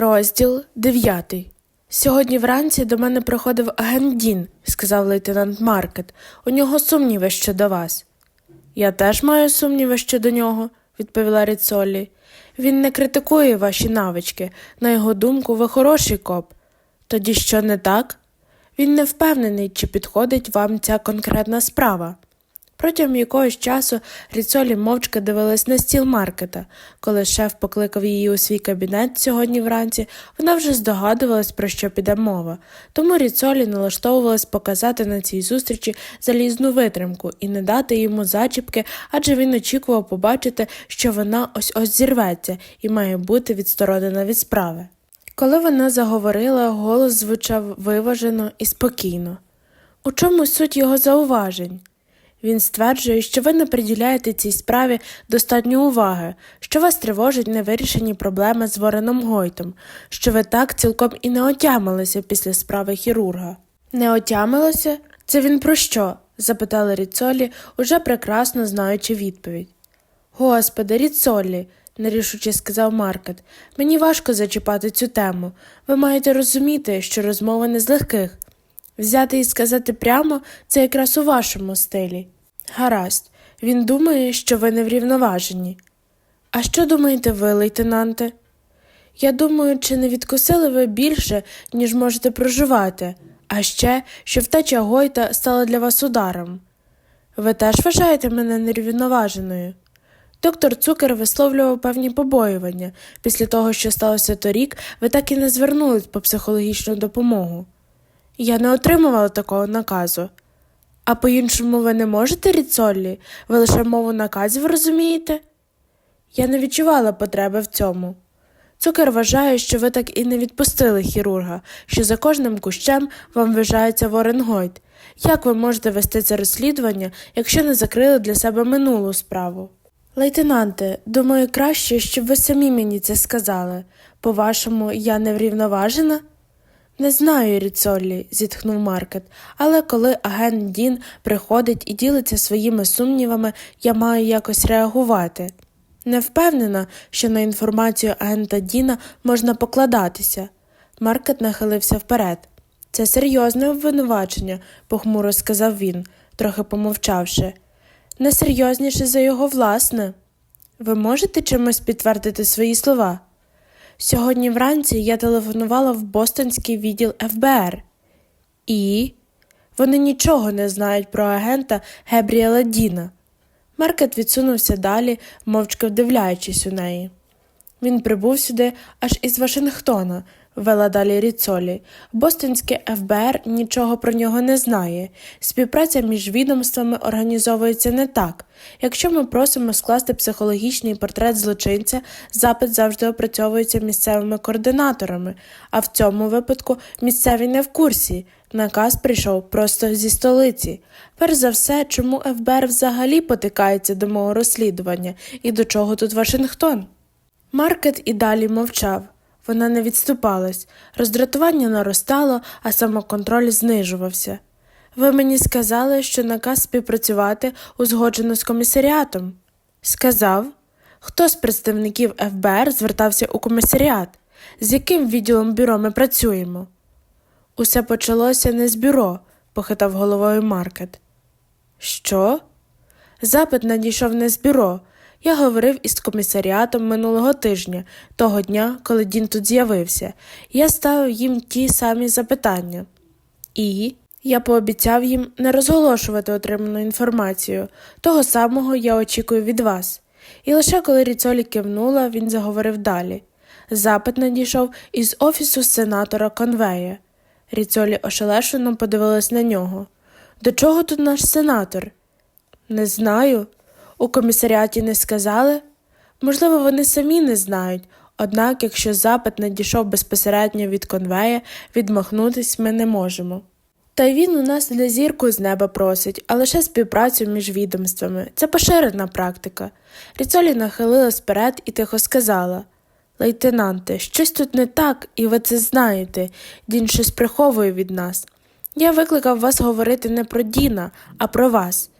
Розділ 9. Сьогодні вранці до мене приходив агент Дін, сказав лейтенант Маркет. У нього сумніви щодо вас. Я теж маю сумніви щодо нього, відповіла Ріцолі. Він не критикує ваші навички. На його думку, ви хороший коп. Тоді що не так? Він не впевнений, чи підходить вам ця конкретна справа. Протягом якогось часу Ріцолі мовчки дивилась на стіл маркета. Коли шеф покликав її у свій кабінет сьогодні вранці, вона вже здогадувалась, про що піде мова. Тому Ріцолі налаштовувалась показати на цій зустрічі залізну витримку і не дати йому зачіпки, адже він очікував побачити, що вона ось ось зірветься і має бути відсторонена від справи. Коли вона заговорила, голос звучав виважено і спокійно. У чому суть його зауважень? Він стверджує, що ви не приділяєте цій справі достатньо уваги, що вас тривожать невирішені проблеми з Вореном Гойтом, що ви так цілком і не отямилися після справи хірурга. Не отямилося? Це він про що? запитала Ріцолі, уже прекрасно знаючи відповідь. Господи, Ріцолі, нерішуче сказав Маркет, мені важко зачіпати цю тему. Ви маєте розуміти, що розмова не з легких. Взяти і сказати прямо це якраз у вашому стилі. Гаразд, він думає, що ви не врівноважені. А що думаєте ви, лейтенанте? Я думаю, чи не відкусили ви більше, ніж можете проживати, а ще, що втеча Гойта стала для вас ударом. Ви теж вважаєте мене нерівноваженою? Доктор Цукер висловлював певні побоювання. Після того, що сталося торік, ви так і не звернулись по психологічну допомогу. Я не отримувала такого наказу. А по-іншому ви не можете, Ріцоллі? Ви лише мову наказів розумієте? Я не відчувала потреби в цьому. Цукер вважає, що ви так і не відпустили хірурга, що за кожним кущем вам вважається Воренгойт. Як ви можете вести це розслідування, якщо не закрили для себе минулу справу? Лейтенанте, думаю, краще, щоб ви самі мені це сказали. По-вашому, я не врівноважена? Не знаю, Ріцоллі, зітхнув Маркет, але коли агент Дін приходить і ділиться своїми сумнівами, я маю якось реагувати. Не впевнена, що на інформацію агента Діна можна покладатися. Маркет нахилився вперед. Це серйозне обвинувачення, похмуро сказав він, трохи помовчавши. Несерйозніше за його власне. Ви можете чимось підтвердити свої слова? Сьогодні вранці я телефонувала в Бостонський відділ ФБР. І вони нічого не знають про агента Гебріела Діна. Маркет відсунувся далі, мовчки вдивляючись у неї. Він прибув сюди аж із Вашингтона, вела далі Ріцолі. Бостонське ФБР нічого про нього не знає. Співпраця між відомствами організовується не так. Якщо ми просимо скласти психологічний портрет злочинця, запит завжди опрацьовується місцевими координаторами, а в цьому випадку місцеві не в курсі. Наказ прийшов просто зі столиці. Перш за все, чому ФБР взагалі потикається до мого розслідування і до чого тут Вашингтон? Маркет і далі мовчав. Вона не відступалась, роздратування наростало, а самоконтроль знижувався. Ви мені сказали, що наказ співпрацювати узгоджено з комісаріатом. Сказав, хто з представників ФБР звертався у комісаріат, з яким відділом бюро ми працюємо? Усе почалося не з бюро, похитав головою Маркет. Що? Запит надійшов не з бюро. Я говорив із комісаріатом минулого тижня, того дня, коли Дін тут з'явився. Я ставив їм ті самі запитання. І я пообіцяв їм не розголошувати отриману інформацію. Того самого я очікую від вас. І лише коли Ріцолі кивнула, він заговорив далі. Запит надійшов із офісу сенатора Конвея. Ріцолі ошелешено подивилась на нього. До чого тут наш сенатор? Не знаю. У комісаріаті не сказали? Можливо, вони самі не знають, однак, якщо запит надійшов безпосередньо від конвея, відмахнутись ми не можемо. Та й він у нас для зірку з неба просить, а лише співпрацю між відомствами. Це поширена практика. Ріцолі нахилилась вперед і тихо сказала Лейтенанте, щось тут не так, і ви це знаєте. Дін щось приховує від нас. Я викликав вас говорити не про Діна, а про вас.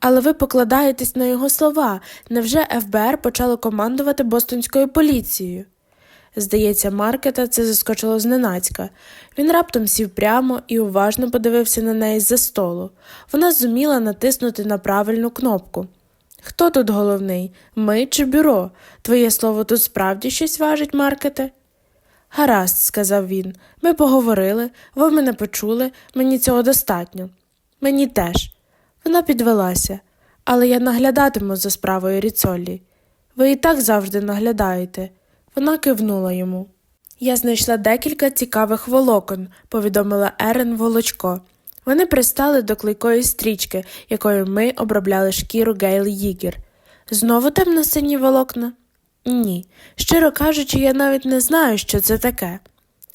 Але ви покладаєтесь на його слова. Невже ФБР почало командувати Бостонською поліцією? Здається, Маркета це заскочило зненацька. Він раптом сів прямо і уважно подивився на неї з-за столу. Вона зуміла натиснути на правильну кнопку. Хто тут головний? Ми чи бюро? Твоє слово тут справді щось важить, Маркете? Гаразд, сказав він. Ми поговорили, ви мене почули, мені цього достатньо. Мені теж. Вона підвелася, але я наглядатиму за справою Ріцолі. Ви і так завжди наглядаєте. Вона кивнула йому. Я знайшла декілька цікавих волокон, повідомила Ерен Волочко. Вони пристали до клейкої стрічки, якою ми обробляли шкіру Гейл Їгер. Знову темно-сині волокна? Ні. Щиро кажучи, я навіть не знаю, що це таке.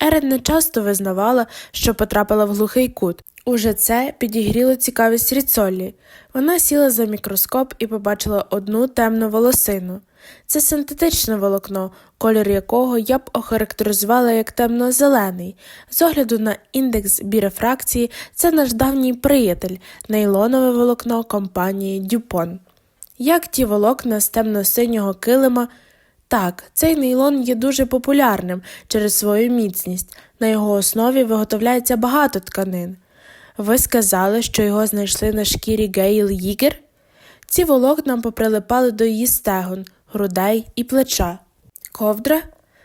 Ерен не часто визнавала, що потрапила в глухий кут. Уже це підігріло цікавість Ріцолі. Вона сіла за мікроскоп і побачила одну темну волосину. Це синтетичне волокно, колір якого я б охарактеризувала як темно-зелений. З огляду на індекс бірефракції, це наш давній приятель, нейлонове волокно компанії Дюпон. Як ті волокна з темно-синього килима, так, цей нейлон є дуже популярним через свою міцність. На його основі виготовляється багато тканин. Ви сказали, що його знайшли на шкірі Гейл Їгер? Ці волокна поприлипали до її стегон, грудей і плеча. Ковдра?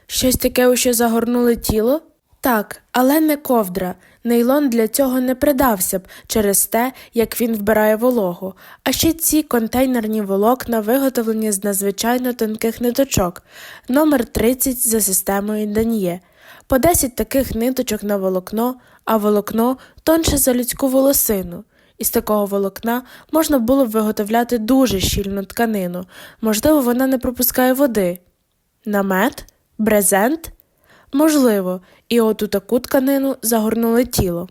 Щось таке, у що загорнули тіло? Так, але не ковдра. Нейлон для цього не придався б через те, як він вбирає вологу. А ще ці контейнерні волокна виготовлені з надзвичайно тонких ниточок, номер 30 за системою Дан'є. По 10 таких ниточок на волокно, а волокно тонше за людську волосину. Із такого волокна можна було б виготовляти дуже щільну тканину, можливо, вона не пропускає води. Намет? Брезент? Можливо, і от у таку тканину загорнули тіло.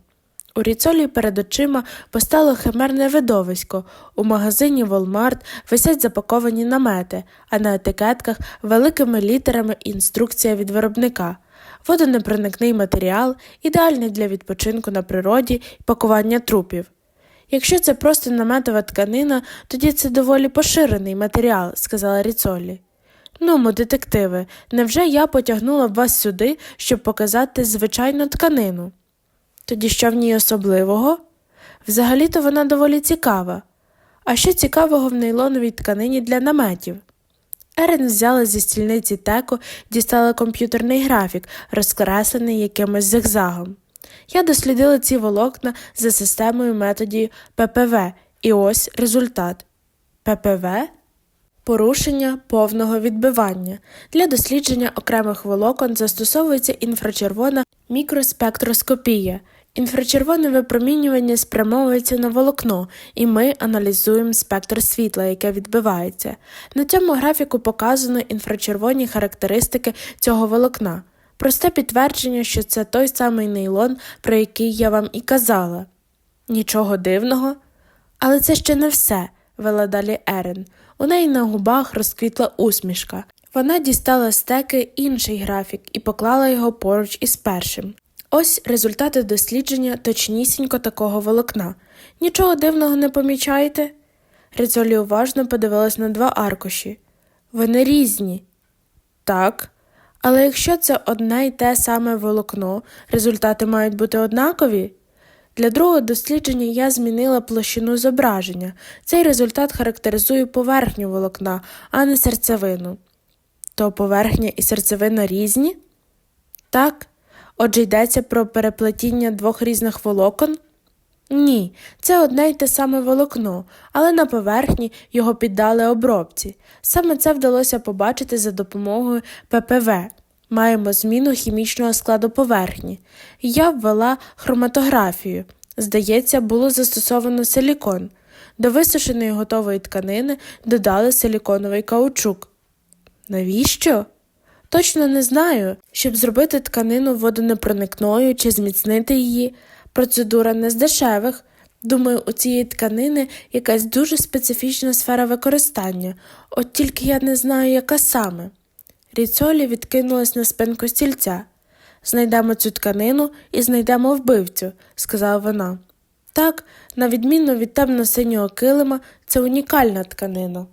У ріцолі перед очима постало химерне видовисько. У магазині Walmart висять запаковані намети, а на етикетках великими літерами інструкція від виробника. Водонепроникний матеріал, ідеальний для відпочинку на природі і пакування трупів. Якщо це просто наметова тканина, тоді це доволі поширений матеріал, сказала Ріцолі. Ну, детективи, невже я потягнула б вас сюди, щоб показати звичайну тканину? Тоді що в ній особливого? Взагалі-то вона доволі цікава. А що цікавого в нейлоновій тканині для наметів? Ерен взяла зі стільниці теко, дістала комп'ютерний графік, розкреслений якимось зигзагом. Я дослідила ці волокна за системою методів ППВ, і ось результат. ППВ Порушення повного відбивання. Для дослідження окремих волокон застосовується інфрачервона мікроспектроскопія. Інфрачервоне випромінювання спрямовується на волокно, і ми аналізуємо спектр світла, яке відбивається. На цьому графіку показано інфрачервоні характеристики цього волокна. Просте підтвердження, що це той самий нейлон, про який я вам і казала. Нічого дивного. Але це ще не все, вела далі Ерен. У неї на губах розквітла усмішка. Вона дістала з теки інший графік і поклала його поруч із першим. Ось результати дослідження точнісінько такого волокна. Нічого дивного не помічаєте? Рицолі уважно подивилась на два аркуші. Вони різні. Так. Але якщо це одне й те саме волокно, результати мають бути однакові. Для другого дослідження я змінила площину зображення. Цей результат характеризує поверхню волокна, а не серцевину. То поверхня і серцевина різні? Так. Отже, йдеться про переплетіння двох різних волокон? Ні, це одне й те саме волокно, але на поверхні його піддали обробці. Саме це вдалося побачити за допомогою ППВ. Маємо зміну хімічного складу поверхні. Я ввела хроматографію. Здається, було застосовано силікон. До висушеної готової тканини додали силіконовий каучук. Навіщо? Точно не знаю, щоб зробити тканину водонепроникною чи зміцнити її. Процедура не з дешевих. Думаю, у цієї тканини якась дуже специфічна сфера використання, от тільки я не знаю, яка саме. Ріцолі відкинулась на спинку стільця. Знайдемо цю тканину і знайдемо вбивцю, сказала вона. Так, на відміну від темно-синього килима, це унікальна тканина.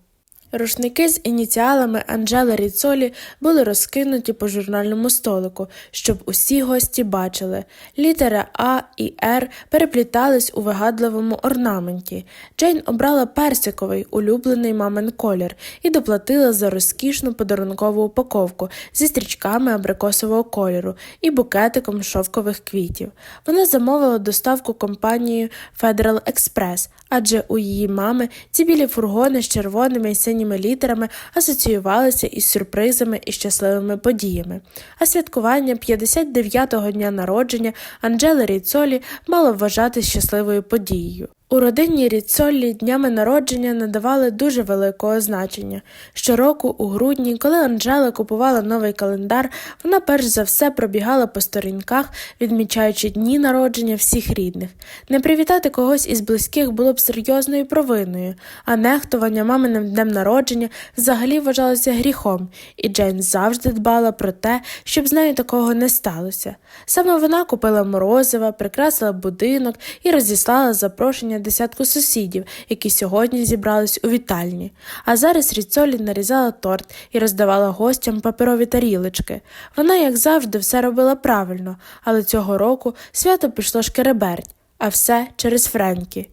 Рушники з ініціалами Анджели Ріцолі були розкинуті по журнальному столику, щоб усі гості бачили. Літери А і Р переплітались у вигадливому орнаменті. Джейн обрала персиковий, улюблений мамин колір, і доплатила за розкішну подарункову упаковку зі стрічками абрикосового кольору і букетиком шовкових квітів. Вона замовила доставку компанією Federal Express, адже у її мами ці білі фургони з червоними і синіми літерами асоціювалися із сюрпризами і щасливими подіями. А святкування 59-го дня народження Анджели Ріцолі мало вважати щасливою подією. У родині Ріцолі днями народження надавали дуже великого значення. Щороку, у грудні, коли Анджела купувала новий календар, вона перш за все пробігала по сторінках, відмічаючи дні народження всіх рідних. Не привітати когось із близьких було б серйозною провиною, а нехтування маминим днем народження взагалі вважалося гріхом, і Джейн завжди дбала про те, щоб з нею такого не сталося. Саме вона купила морозива, прикрасила будинок і розіслала запрошення десятку сусідів, які сьогодні зібрались у вітальні. А зараз Ріцолі нарізала торт і роздавала гостям паперові тарілочки. Вона, як завжди, все робила правильно, але цього року свято пішло шкереберть, а все через Френкі.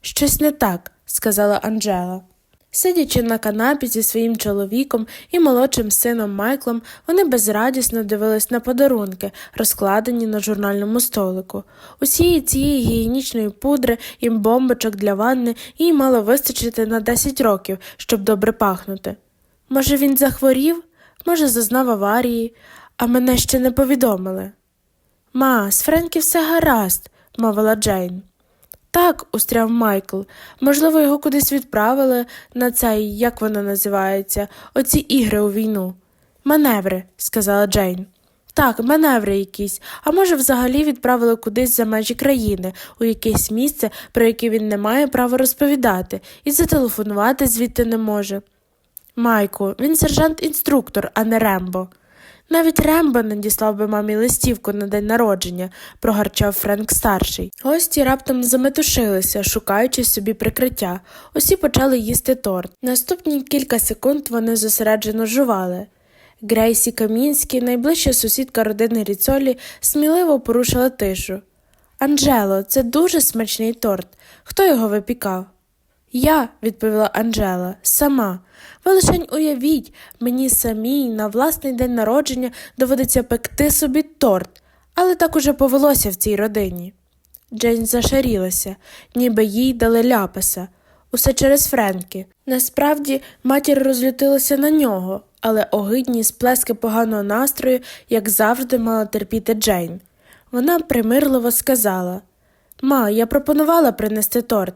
Щось не так, сказала Анджела. Сидячи на канапі зі своїм чоловіком і молодшим сином Майклом, вони безрадісно дивились на подарунки, розкладені на журнальному столику. Усієї цієї гігієнічної пудри і бомбочок для ванни їй мало вистачити на 10 років, щоб добре пахнути. Може, він захворів, може, зазнав аварії, а мене ще не повідомили. Ма, з Френкі все гаразд, мовила Джейн. Так, устряв Майкл. Можливо, його кудись відправили на цей, як воно називається, оці ігри у війну. Маневри, сказала Джейн. Так, маневри якісь, а може, взагалі відправили кудись за межі країни, у якесь місце, про яке він не має права розповідати, і зателефонувати звідти не може. Майку, він сержант-інструктор, а не Рембо. Навіть Рембо не діслав би мамі листівку на день народження, прогарчав Френк старший. Гості раптом заметушилися, шукаючи собі прикриття. Усі почали їсти торт. Наступні кілька секунд вони зосереджено жували. Грейсі Камінський, найближча сусідка родини Ріцолі, сміливо порушила тишу. Анджело, це дуже смачний торт. Хто його випікав? Я, відповіла Анджела, сама. Ви лишень уявіть, мені самій на власний день народження доводиться пекти собі торт, але так уже повелося в цій родині. Джейн зашарілася, ніби їй дали ляпаса. Усе через Френкі. Насправді матір розлютилася на нього, але огидні сплески поганого настрою, як завжди, мала терпіти Джейн. Вона примирливо сказала Ма, я пропонувала принести торт.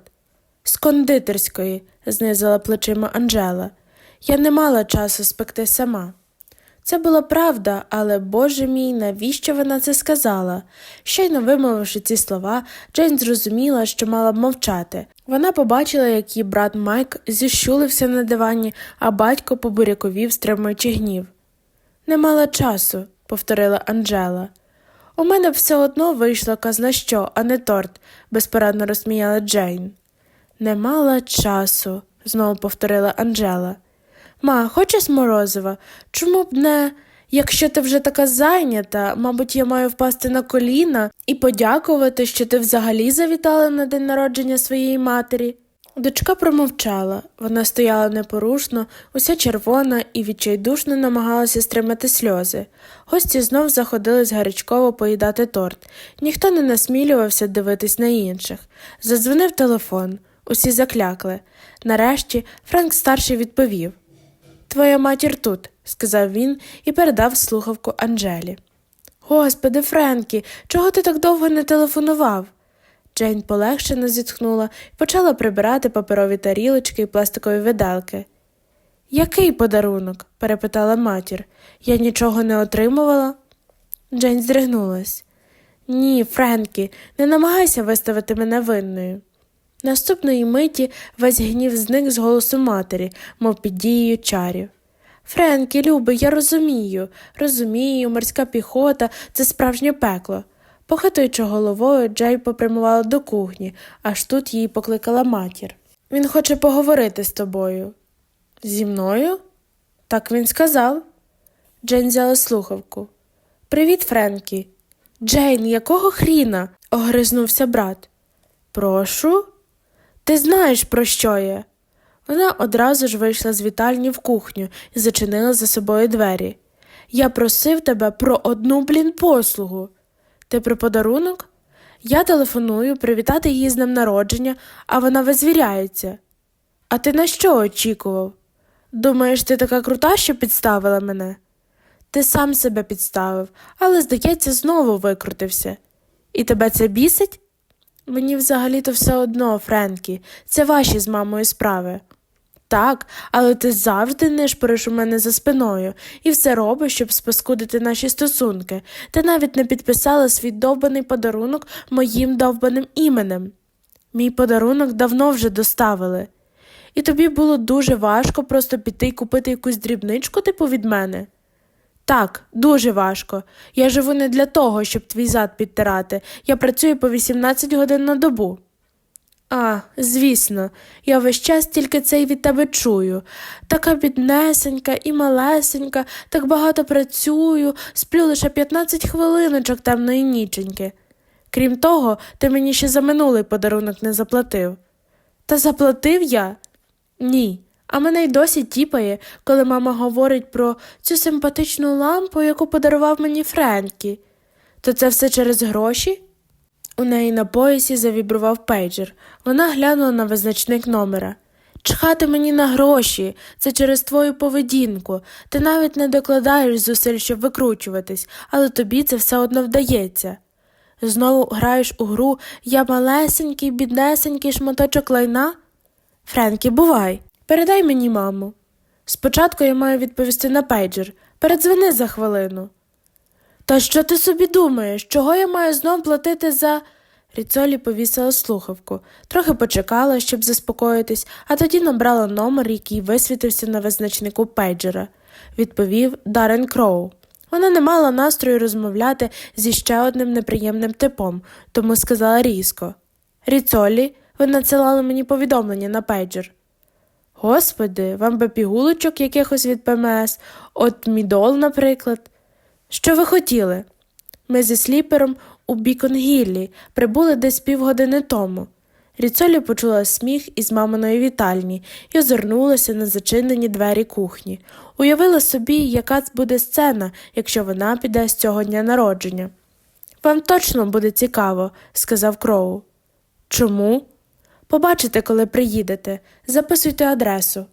З кондитерської, знизила плечима Анджела. Я не мала часу спекти сама. Це була правда, але, боже мій, навіщо вона це сказала? Щойно вимовивши ці слова, Джейн зрозуміла, що мала б мовчати. Вона побачила, як її брат Майк зіщулився на дивані, а батько побуряковів, стримуючи гнів. Не мала часу, повторила Анджела. У мене все одно вийшло казна що, а не торт, безпорадно розсміяла Джейн. Не мала часу, знову повторила Анджела. Ма, хочеш морозива? Чому б не. Якщо ти вже така зайнята, мабуть, я маю впасти на коліна і подякувати, що ти взагалі завітала на день народження своєї матері. Дочка промовчала. Вона стояла непорушно, уся червона і відчайдушно намагалася стримати сльози. Гості знов заходились гарячково поїдати торт. Ніхто не насмілювався дивитись на інших. Задзвонив телефон. Усі заклякли. Нарешті Франк старший відповів Твоя матір тут, сказав він і передав слухавку Анджелі. Господи, Френкі, чого ти так довго не телефонував? Джейн полегшено зітхнула і почала прибирати паперові тарілочки і пластикові виделки. Який подарунок? перепитала матір. Я нічого не отримувала. Джейн здригнулась. Ні, Френкі, не намагайся виставити мене винною. Наступної миті весь гнів зник з голосу матері, мов під дією чарів. Френкі, любий, я розумію, розумію, морська піхота це справжнє пекло. Похитуючи головою, Джей попрямувала до кухні, аж тут її покликала матір. Він хоче поговорити з тобою. Зі мною? Так він сказав. Джейн взяла слухавку. Привіт, Френкі. Джейн, якого хріна? огризнувся брат. Прошу? Ти знаєш, про що я? Вона одразу ж вийшла з вітальні в кухню і зачинила за собою двері. Я просив тебе про одну, блін, послугу. Ти про подарунок? Я телефоную привітати її з днем народження, а вона визвіряється. А ти на що очікував? Думаєш, ти така крута, що підставила мене? Ти сам себе підставив, але, здається, знову викрутився. І тебе це бісить? Мені взагалі-то все одно, Френкі, це ваші з мамою справи. Так, але ти завжди нишпориш у мене за спиною і все робиш, щоб спаскудити наші стосунки. Ти навіть не підписала свій довбаний подарунок моїм довбаним іменем. Мій подарунок давно вже доставили. І тобі було дуже важко просто піти й купити якусь дрібничку типу від мене. Так, дуже важко. Я живу не для того, щоб твій зад підтирати. Я працюю по 18 годин на добу. А, звісно, я весь час тільки це й від тебе чую. Така біднесенька і малесенька, так багато працюю, сплю лише 15 хвилиночок темної ніченьки. Крім того, ти мені ще за минулий подарунок не заплатив. Та заплатив я? Ні. А мене й досі тіпає, коли мама говорить про цю симпатичну лампу, яку подарував мені Френкі. То це все через гроші? У неї на поясі завібрував пейджер. Вона глянула на визначник номера. Чхати мені на гроші, це через твою поведінку. Ти навіть не докладаєш зусиль, щоб викручуватись, але тобі це все одно вдається. Знову граєш у гру я малесенький, біднесенький шматочок лайна? Френкі, бувай, передай мені маму. Спочатку я маю відповісти на пейджер. Передзвони за хвилину. Та що ти собі думаєш? Чого я маю знов платити за. Ріцолі повісила слухавку, трохи почекала, щоб заспокоїтись, а тоді набрала номер, який висвітився на визначнику пейджера. Відповів Дарен Кроу. Вона не мала настрою розмовляти зі ще одним неприємним типом, тому сказала різко Ріцолі, ви надсилали мені повідомлення на пейджер. Господи, вам би пігулочок якихось від ПМС, от мідол, наприклад. Що ви хотіли? Ми зі сліпером у Біконгіллі прибули десь півгодини тому. Ріцолі почула сміх із маминої вітальні і озирнулася на зачинені двері кухні. Уявила собі, яка буде сцена, якщо вона піде з цього дня народження. Вам точно буде цікаво, сказав Кроу. Чому? Побачите, коли приїдете. Записуйте адресу.